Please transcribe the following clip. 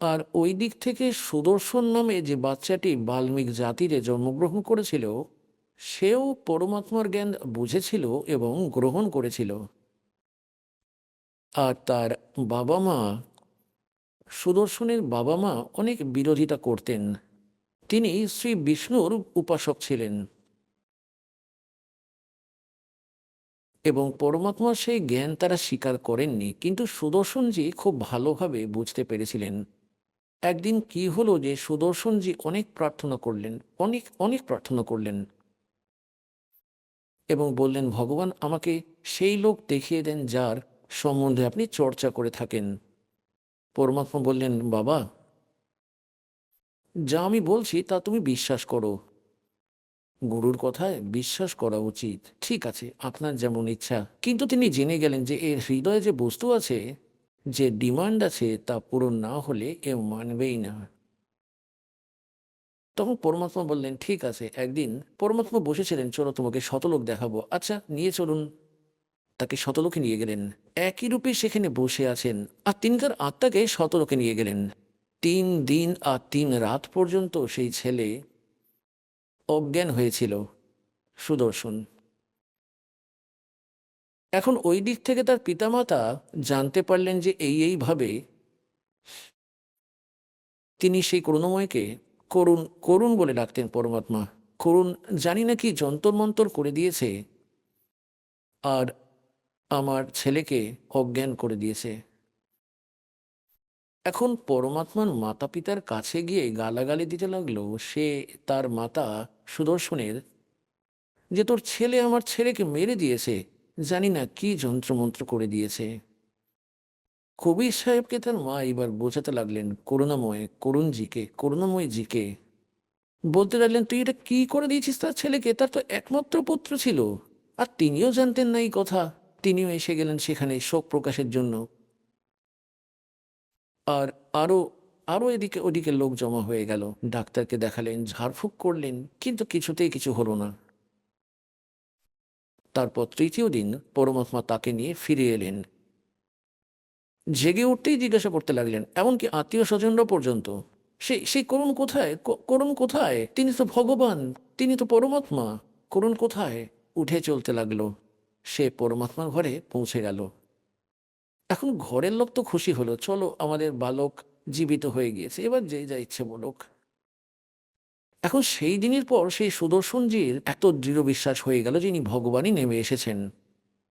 আর ওই দিক থেকে সুদর্শন নামে যে বাচ্চাটি বাল্মীক জাতিরে জন্মগ্রহণ করেছিল, সেও পরমাত্মার জ্ঞান বুঝেছিল এবং গ্রহণ করেছিল। আর তার বাবা মা সুদর্শনের বাবা মা অনেক বিরোধিতা করতেন। তিনি শ্রী বিষ্ণুর উপাসক ছিলেন। এবং পরমাত্মার সেই জ্ঞান তারা স্বীকার করেননি, কিন্তু সুদর্শনজি খুব ভালোভাবে বুঝতে পেরেছিলেন। একদিন কি হলো যে সুদর্শনজি অনেক প্রার্থনা করলেন, অনেক অনেক প্রার্থনা করলেন। এবং বললেন, ভগবান, আমাকে সেই লোক দেখিয়ে দেন যার সম্বন্ধে আপনি চর্চা করে থাকেন। পরমাত্মা বললেন, বাবা, যা আমি বলছি তা তুমি বিশ্বাস করো। গুরুর কথায় বিশ্বাস করা উচিত। ঠিক আছে, আপনার যেমন ইচ্ছা। কিন্তু তিনি জেনে গেলেন যে এর হৃদয়ে যে বস্তু আছে যে ডিমান্ড আছে তা পূরণ না হলে এ মানবেই না। তখন পরমাত্মা বললেন, ঠিক আছে, একদিন পরমাত্মা বসেছিলেন, চলো তোমাকে শতলোক দেখাবো। আচ্ছা নিয়ে চলুন। তাকে শতলোকে নিয়ে গেলেন। একই রূপে সেখানে বসে আছেন আর তিনি তার আত্মাকে শতলোকে নিয়ে গেলেন। তিন দিন আর তিন রাত পর্যন্ত সেই ছেলে অজ্ঞান হয়েছিল। সুদর্শন এখন ওই দিক থেকে তার পিতামাতা জানতে পারলেন যে এই এইভাবে তিনি সেই করুণময়কে করুণ করুণ বলে ডাকতেন পরমাত্মা। করুণ, জানি না কি যন্তর মন্তর করে দিয়েছে, আর আমার ছেলেকে অজ্ঞান করে দিয়েছে। এখন পরমাত্মার মাতা পিতার কাছে গিয়ে গালাগালি দিতে লাগল, সে তার মাতা সুদর্শনের, যে তোর ছেলে আমার ছেলেকে মেরে দিয়েছে জানি না কি যন্ত্রমন্ত্র করে দিয়েছে। কবির সাহেবকে তার মা এবার বোঝাতে লাগলেন, করুণাময়, করুণজিকে, করুণাময় জিকে। বলতে লাগলেন, তুই এটা কি করে দিয়েছিস তার ছেলেকে? তার তো একমাত্র পুত্র ছিল। আর তিনিও জানতেন না এই কথা। তিনিও এসে গেলেন সেখানে শোক প্রকাশের জন্য। আর আরও আরও এদিকে ওদিকে লোক জমা হয়ে গেল। ডাক্তারকে দেখালেন, ঝাড়ফুঁক করলেন, কিন্তু কিছুতেই কিছু হলো না। তারপর তৃতীয় দিন পরমাত্মা তাকে নিয়ে ফিরে এলেন। জেগে উঠতেই জিজ্ঞাসা করতে লাগলেন, এমনকি আত্মীয় স্বজনরা পর্যন্ত? সেই সেই করুণ কোথায়? করুণ কোথায়? তিনি তো ভগবান, তিনি তো পরমাত্মা। করুণ কোথায়? উঠে চলতে লাগল। সে পরমাত্মার ঘরে পৌঁছে গেল। এখন ঘরের লোক তো খুশি হলো, চলো আমাদের বালক জীবিত হয়ে গিয়েছে, এবার যে যা ইচ্ছে বলুক। এখন সেই দিনের পর সেই সুদর্শনজির এত দৃঢ় বিশ্বাস হয়ে গেল যিনি ভগবানই নেমে এসেছেন।